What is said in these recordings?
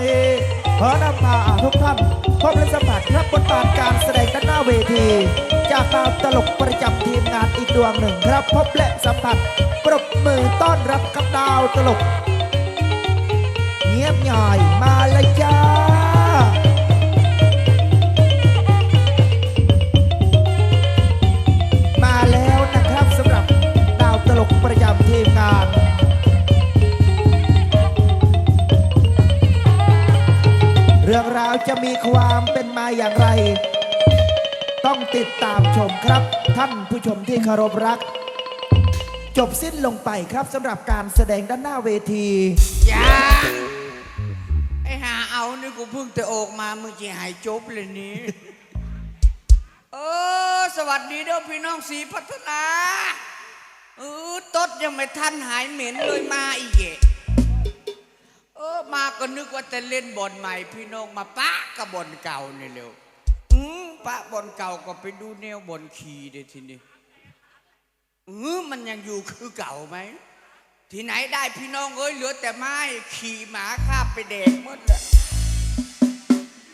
นี้ขอนำพาทุกท่านพบและสัมผัสรับบทบาทการแสดงด้านหน้าเวที จากดาวตลกประจำทีมงานอีกดวงหนึ่งครับพบและสัมผัสปรบมือต้อนรับกับดาวตลก เงียบหน่อยมาเลยจ้ามาแล้วนะครับสำหรับดาวตลกประจ รื่องราวจะมีความเป็นมาอย่างไร ต้องติดตามชมครับ ท่านผู้ชมที่เคารพรัก จบสิ้นลงไปครับสำหรับการแสดงด้านหน้าเวทียังไอ้หาเอานี่กูเพิ่งจะออกมาเมึงจะหายจบเลยนี้ เออ สวัสดีเด้อพี่น้องสีพัฒนา เออตดยังไม่ทันหายเหม็นเลยมาอีกเออมา ก็นึกว่าจะเล่นบอลใหม่ พี่น้องมาปะกับบอลเก่านี่เร็วอืมปะบอลเก่าก็ไปดูแนวบอลขี่เดี๋ยวทีนี้เออมันยังอยู่คือเก่าไหมที่ไหนได้พี่น้องเอ้ยเหลือแต่ไม้ขี่หมาข้าไปแดกหมดเลย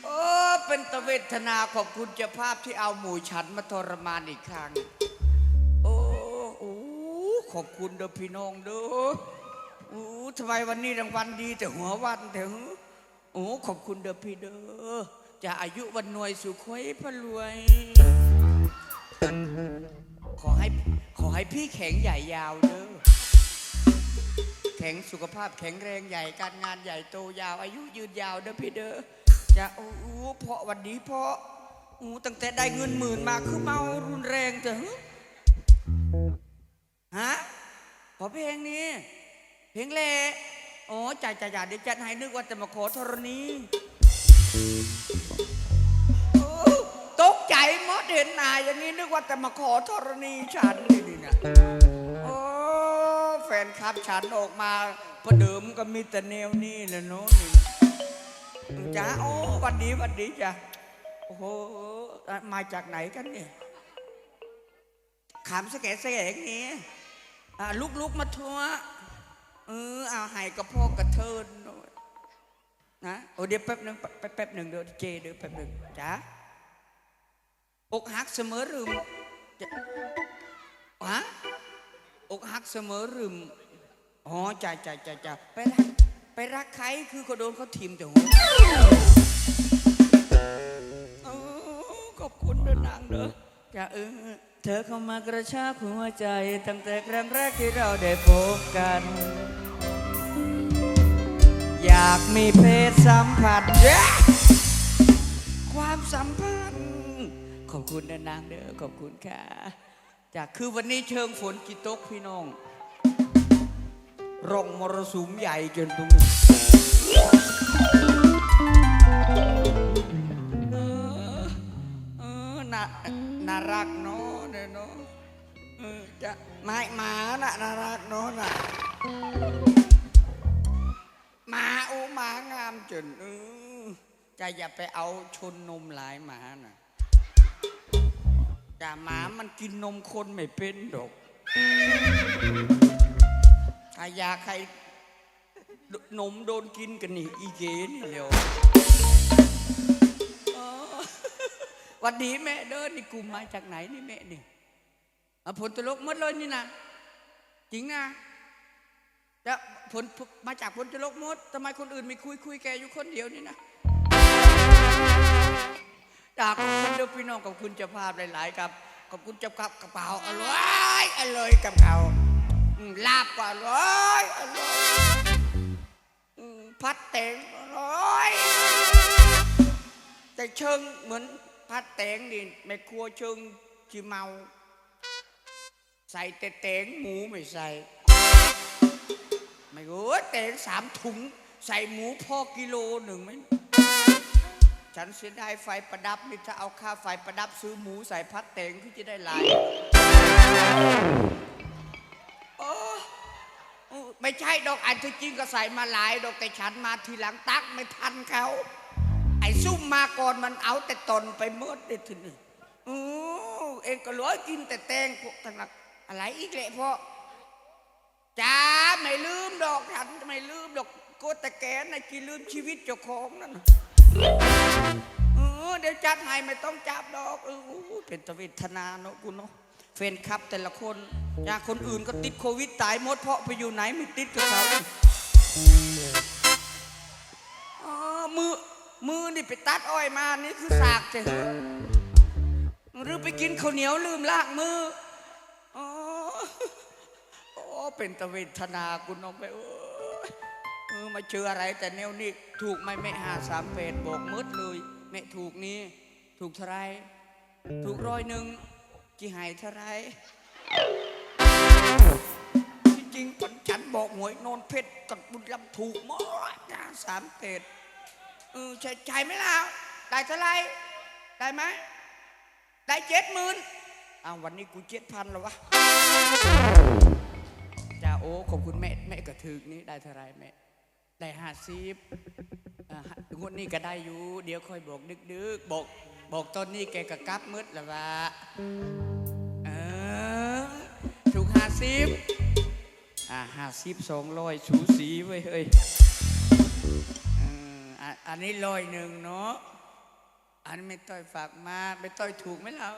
โอ้เป็นตะเวทนาขอบคุณเจ้าภาพที่เอาหมูฉันมาทรมานอีกครั้ง โอ้โอ้ขอบคุณเด้อพี่น้องเด้อ โอ้ทำไมวันนี้รางวัลดีแต่หัววันแต่หึโอ้ขอบคุณเด้อพี่เด้อจะอายุวันหน่วยสุขไวพะรวย ขอให้ขอให้พี่แข็งใหญ่ยาวเด้อแข็งสุขภาพแข็งแรงใหญ่การงานใหญ่โตยาว อายุยืนยาวเด้อพี่เด้อจะโอ้โหเพราะวันนี้เพราะโอ้ตั้งแต่ได้เงินหมื่นมาคือเมารุนแรงเถอะฮะขอเพลงนี้ เพลงเละโอ้จ่ายจ่ายจ่ายเดี๋ยวจัดให้นึกว่าจะมาขอธรณีโอ้ตกใจหมดเห็นหน้าอย่างนี้นึกว่าจะมาขอธรณีฉันนี่นี่นะโอ้แฟนคลับฉันออกมาประเดิมก็มีแต่แนวนี้แหละเนาะนี่จ้าโอ้วันดีวันดีจ้ะโอ้โหมาจากไหนกันเนี่ยขามสแกะสแกะนี่ลุกลุกมาทัว เออเอาให้กับพ่อกระเทินหน่อยนะโอ้เดี๋ยวแป๊บหนึ่งแป๊บแป๊บหนึ่งเดี๋ยวเจเดี๋ยวแป๊บหนึ่งจ้าอกหักเสมอรึมฮะอกหักเสมอรึมอ๋อจ้าจ้าจ้าจ้าไปรักไปรักใครคือเขาโดนเขาทิมแต่หัวขอบคุณเด้อนางเด้อจ้าเออ เธอเข้ามากระชากหัวใจ ตั้งแต่ครั้งแรกที่เราได้พบกัน อยากมีเพศสัมผัส ความสัมพันธ์ ขอบคุณนางเด้อขอบคุณค่ะ จากคือวันนี้เชิงฝนกิตกพี่น้อง ร่องมรสุมใหญ่จนตรงนี้ น่านารักเนาะเนี่ยเนาะเออจะไม้หมาน่ะน่ารักเนาะน่ะหมาอูหมางามจนเออจะอย่าไปเอาชนนมหลายหมาน่ะจ่าหมามันกินนมคนไม่เป็นดอกถ้าอยากใครนมโดนกินกันนี่อีเกนี่เร็ว วันดีแม่เดินนี่กูมาจากไหนนี่แม่นี่ผลตลกมดเลยนี่นะจริงนะจะผลมาจากผลตลกมดทำไมคนอื่นไม่คุยคุยแกอยู่คนเดียวนี่นะจากขอบคุณเด้อพี่น้องขอบคุณเจ้าภาพหลาย ๆ ครับขอบคุณเจ้ากับกระเป๋าอร่อยอร่อยกับเขาลาบก็อร่อยอร่อยพัดแตงอร่อยแต่เชิงเหมือน พัดแตงนี่ไม่ครัวชิงจีเมา ใส่แต่แตงหมูไม่ใส่ ไม่รู้ว่าแตงสามถุง ใส่หมูพ่อกิโลหนึ่งไหมฉันเสียดายไฟประดับนี่ถ้าเอาค่าไฟประดับซื้อหมูใส่พัดเตงที่จะได้หลายโอ้ไม่ใช่ดอกอันที่จริงก็ใส่มาหลาย ดอกแต่ฉันมาทีหลังตักไม่ทันเขา ซุ่มมาก่อนมันเอาแต่ตนไปเมื่อได้ถึงนี่อู้เองก็เหลือกินแต่แตงพวกทั้งนั้นอะไรอีกแหละพ่อจ้าไม่ลืมดอกฉันไม่ลืมดอกโกแต่แกน่ะกี่ลืมชีวิตเจ้าของนั่นนะเออเดี๋ยวจัดให้ไม่ต้องจับดอกเออเป็นตะเวทนาเนาะกูเนาะเฟนคลับแต่ละคนอย่างคนอื่นก็ติดโควิดตายหมดเพราะไปอยู่ไหนไม่ติดกับเขาอ๋อมือ มือนี่ไปตัดอ้อยมานี่คือสากเถอะหรือไปกินข้าวเหนียวลืมลากมืออ๋อโอ้เป็นตะเวทนาคุณน้องไปเออมาเจออะไร แต่แนวนี้ถูกไหมแม่หาสามเฟดบอกมืดเลยแม่ถูกนี้ ถูกเท่าไรถูกร้อยหนึ่งกี่หายเท่าไรจริงปันฉันบอกหวยโนนเพชรกับบุญลำถูกหมดนะสามเฟด เออใช่ใช่ไหมล่ะได้เท่าไรได้ไหมได้เจ็ดหมื่นอ้าววันนี้กูเจ็ดพันแล้ววะจ้าโอ้ขอบคุณแม่แม่กระถึกนี่ได้เท่าไรแม่ได้ห้าสิบงวดนี้ก็ได้อยู่ เดี๋ยวค่อยบอกดึกดึกๆบอกบอกตอนนี้แกก็กลับมืดแล้ววะเออถูกห้าสิบอ่าห้าสิบสองร้อยสูสีไว้ยเฮ้ย อออะอันนี้ร้อยหนึ่งเนาะอันนี้ไม่ต้อยฝากมาไม่ต้อยถูกไหมล่ะ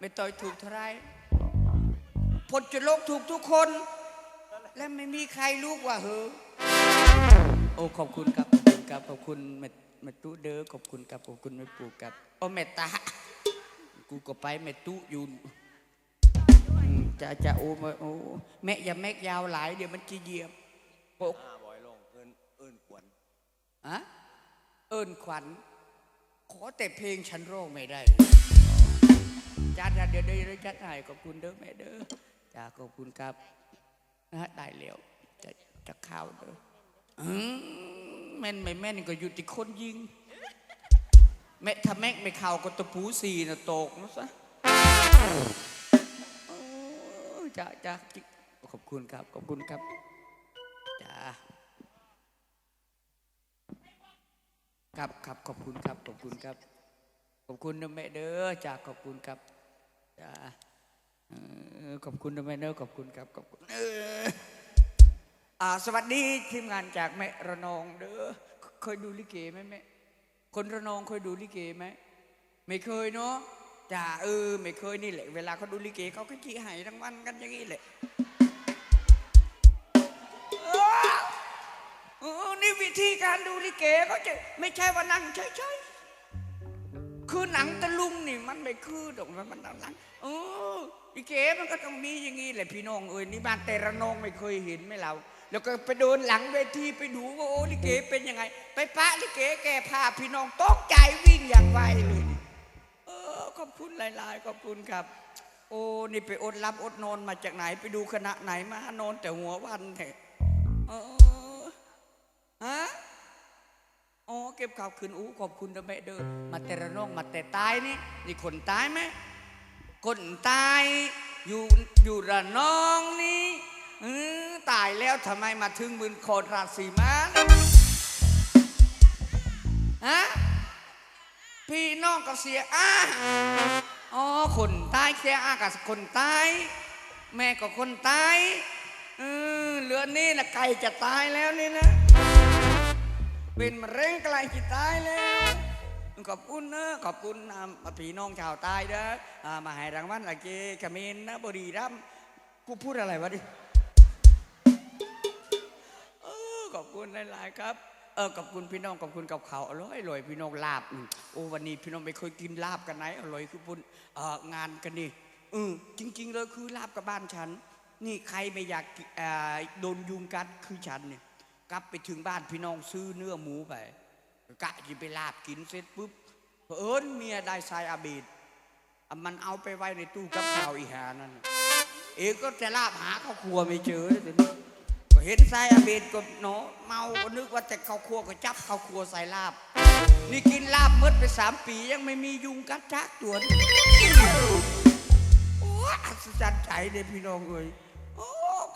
ไม่ต้อยถูกเท่าไหรพลจุดโลกถูกทุกคน และไม่มีใครรู้ว่าเหอโอ้ขอบคุณครับขอบคุณครับขอบคุณแม่แม่ตู้เด้อขอบคุณครับขอบคุณแม่ปู่ครับโอ้แม่ตากูก็ไปแม่ตู้อยู่อืมจะจะโอ้มาโอ้แม่อย่าแม่ยาวหลายเดี๋ยวมันจะเหยียบโอ้ห้าบอยลงเอินเอินขวัญอะ เอิญขวัญ ขอแต่เพลงฉันร้องไม่ได้จัดเดี๋ยวเดี๋ยวยวจัดให้ขอบคุณเด้อแม่เด้อจ้าขอบคุณครับนะฮะได้แล้วจะจะเข้าเด้อแม่นไม่แม่นก็อยู่ที่คนยิง แม่ถ้าแม่ไม่เข้าก็ตะปูสีนะตกนะซะจ้าจ้าขอบคุณครับ ขอบคุณครับ ครับครับขอบคุณครับขอบคุณครับ ขอบคุณนะแม่เด้อจากขอบคุณครับจ้าขอบคุณนะแม่เด้อขอบคุณครับขอบคุณเอออ่าสวัสดีทีมงานจากแม่ระนองเด้อเคยดูลิเกไหมแม่คนระนองเคยดูลิเกไหมไม่เคยเนาะจ้าเออไม่เคยนี่แหละ เวลาเขาดูลิเกเขาก็จี้ให้รางวัลกันอย่างนี้แหละ การดูลิเกเขาจะไม่ใช่ว่านั่งเฉยๆคือหนังตะลุงนี่มันไม่คือดอกมันมันหนังเออลิเกมันก็ต้องมีอย่างนี้แหละพี่น้องเอ้ยนี่บ้านแต่ระนองไม่เคยเห็นไหม่เราแล้วก็ไปเดินหลังเวทีไปดูว่าโอ้ลิเกเป็นยังไง ไปปะลิเกแก่ผ้าพี่น้องตกใจวิ่งอย่างไวเลยเออขอบคุณหลายๆขอบคุณครับ โอ้นี่ไปอดรับอดนอนมาจากไหน ไปดูคณะไหนมานอนแต่หัววันแท้เออฮะ อ๋อเก็บข่าวคืนอู้ขอบคุณนะแม่เด้อมาแต่ระนองมาแต่ตายนี่นี่คนตายไหมคนตายอยู่อยู่ระนองนี่เออตายแล้วทำไมมาถึงมืนโคตรราศีมาฮะพี่น้องก็เสียอ้าอ๋อคนตายเสียอ้ากับคนตายแม่ก็คนตายเออเหลือนี่นะไก่จะตายแล้วนี่นะ เป็นมะเร็งใกล้จะตายแล้วขอบคุณนะขอบคุณพี่น้องชาวใต้เด้อมาให้รางวัลละเกขมินนะบรีรัมกูพูดอะไรวะดิเออขอบคุณหลาย ๆ ครับเออขอบคุณพี่น้องขอบคุณกับเขาอร่อยอร่อยพี่น้องลาบโอ้วันนี้พี่น้องไม่เคยกินลาบกันไหนอร่อยคือพุ่นเอองานกันนี่เออจริง ๆ เลยคือลาบกับบ้านฉัน นี่ใครไม่อยากโดนยุงกัดคือฉันเนี่ย กลับไปถึงบ้านพี่น้องซื้อเนื้อหมูไปกะจะไปลาบกินเสร็จปุ๊บเอิญเมียได้ทรายอาบีดมันเอาไปไว้ในตู้กับข้าวอีหานั่นเองก็จะลาบหาข้าวครัวไม่เจอเลยก็เห็นทรายอาบีดก็เนาะเมาก็นึกว่าแต่ข้าวครัวก็จับข้าวครัวใส่ลาบ นี่กินลาบมืดไปสามปียังไม่มียุงกัดจักตัวโอ้อัศจรรย์ใจเลยพี่น้องเอ้ย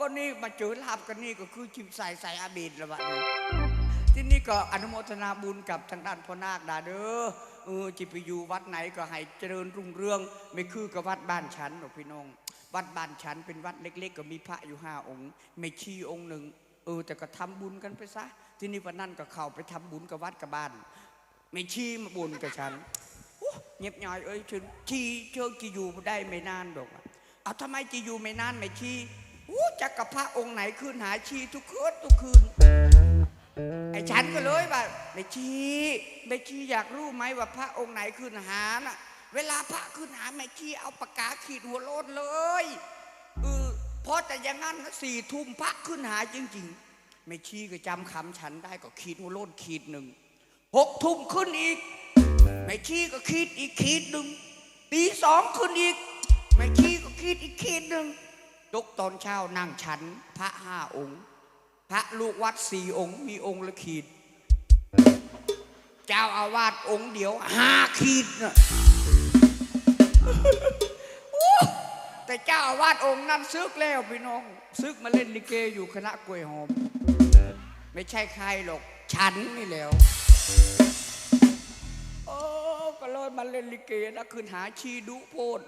ก็นี่มาเจอลาบกันนี่ก็คือจิมใส่ใส่อาบีดละวะนี่ที่นี่ก็อนุโมทนาบุญกับทางด้านพ่อนาคดาเด้อเออจิไปอยู่วัดไหนก็ให้เจริญรุ่งเรือง ไม่คือกับวัดบ้านฉันหรอกพี่น้อง วัดบ้านฉันเป็นวัดเล็ก ๆ ก็มีพระอยู่ห้าองค์ไม่ชีองค์หนึ่งเออแต่ก็ทำบุญกันไปซะ ที่นี่วันนั้นก็เข้าไปทำบุญกับวัดกับบ้าน ไม่ชี้มาบุญกับฉันเงียบหน่อยเอ้ยฉันชี้เชิงจะอยู่ได้ไม่นานดอกอะเอาทำไมจะอยู่ไม่นานไม่ชี้ อู้จักกับพระองค์ไหนขึ้นหาชีทุกคืนทุกคืน ไอ้ฉันก็เลยแบบไม่ชีไม่ชีอยากรู้ไหมว่าพระองค์ไหนขึ้นหาน่ะ เวลาพระขึ้นหาไม่ชีเอาปากกาขีดหัวโลดเลยเออเพราะแต่อย่างนั้นสี่ทุ่มพระขึ้นหาจริงๆไม่ชีก็จำคำฉันได้ก็ขีดหัวโลดขีดหนึ่งหกทุ่มขึ้นอีกไม่ชีก็ขีดอีกขีดหนึ่งตีสองขึ้นอีกไม่ชีก็ขีดอีกขีดหนึ่ง ยกตอนเช้านั่งฉัน พระห้าองค์ พระลูกวัดสี่องค์ มีองค์ละขีด เจ้าอาวาสองค์เดียวห้าขีดนะแต่เจ้าอาวาสองค์นั้นซึกแล้วพี่น้องซึกมาเล่นลิเกอยู่คณะกล้วยหอม ไม่ใช่ใครหรอก ฉันนี่แล้วโอ้ก็เลยมาเล่นลิเกนะคืนหาชีดุโพด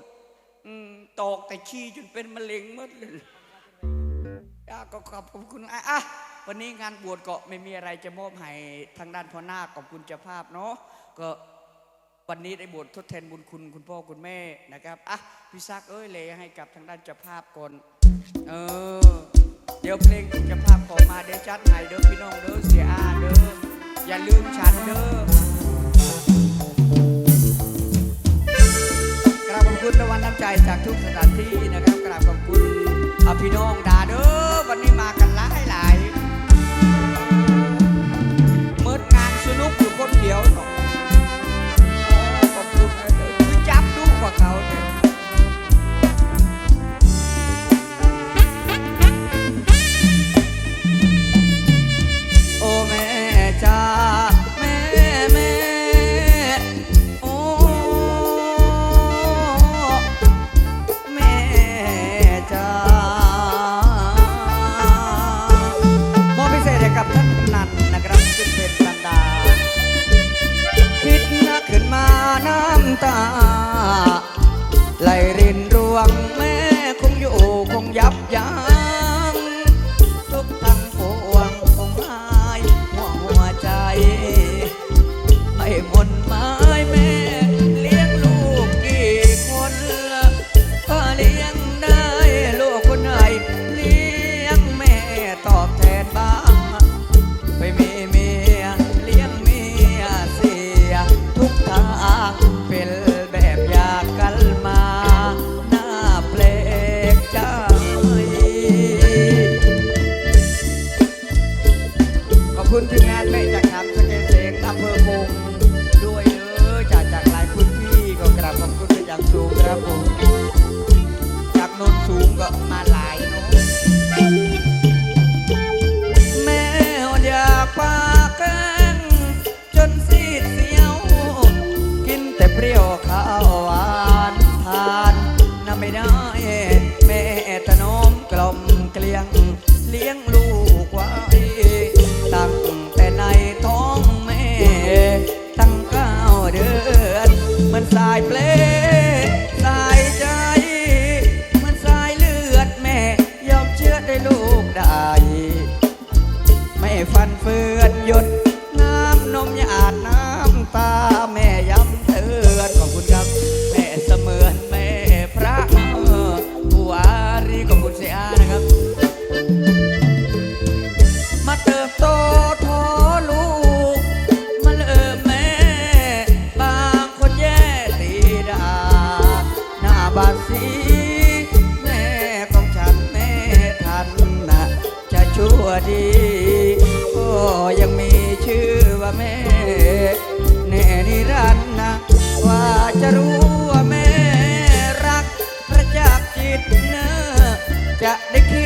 อืมตอกแต่ชีจนเป็นมะเร็งหมดเลยอะก็ขอบคุณอะอะวันนี้งานบวชก็ไม่มีอะไรจะมอบให้ทางด้านพ่อหน้าขอบคุณเจ้าภาพเนาะก็วันนี้ได้บวชทดแทนบุญคุณคุณพ่อคุณแม่นะครับอะพี่ซักเอ้ยเลยให้กับทางด้านเจ้าภาพก่อนเออเดี๋ยวเพลงเจ้าภาพขอมาเดี๋ยวจัดให้เด้อพี่น้องเด้อเสียอาเด้ออย่าลืมฉันเด้อ คุณระวันน้ำใจจากทุกสถานที่นะครับกราบขอบคุณอะพี่น้องดาเด้อวันนี้มากันหลายหลายเมิดงานสนุกอยู่คนเดียวเนอขอบคุณนะเด้อจับดูกว่าเขาเนี่ย ยับยั้ จะได้คิด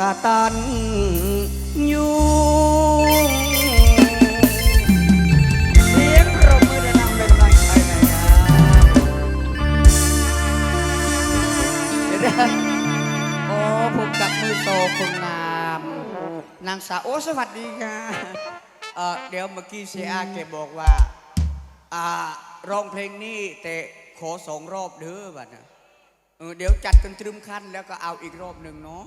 กาตันยูเสียงปรบมือดังเป็นกำลังใจหน่อยครับเดี๋ยวนะโอ้ผมกับมือโตคนงาม นางสาวโอ้สวัสดีค่ะเอ่อเดี๋ยวเมื่อกี้เสียอาแกบอกว่า อ่าร้องเพลงนี้แต่ขอสองรอบเด้อบัดนะเออเดี๋ยวจัดกันตรึมขั้นแล้วก็เอาอีกรอบหนึ่งเนาะ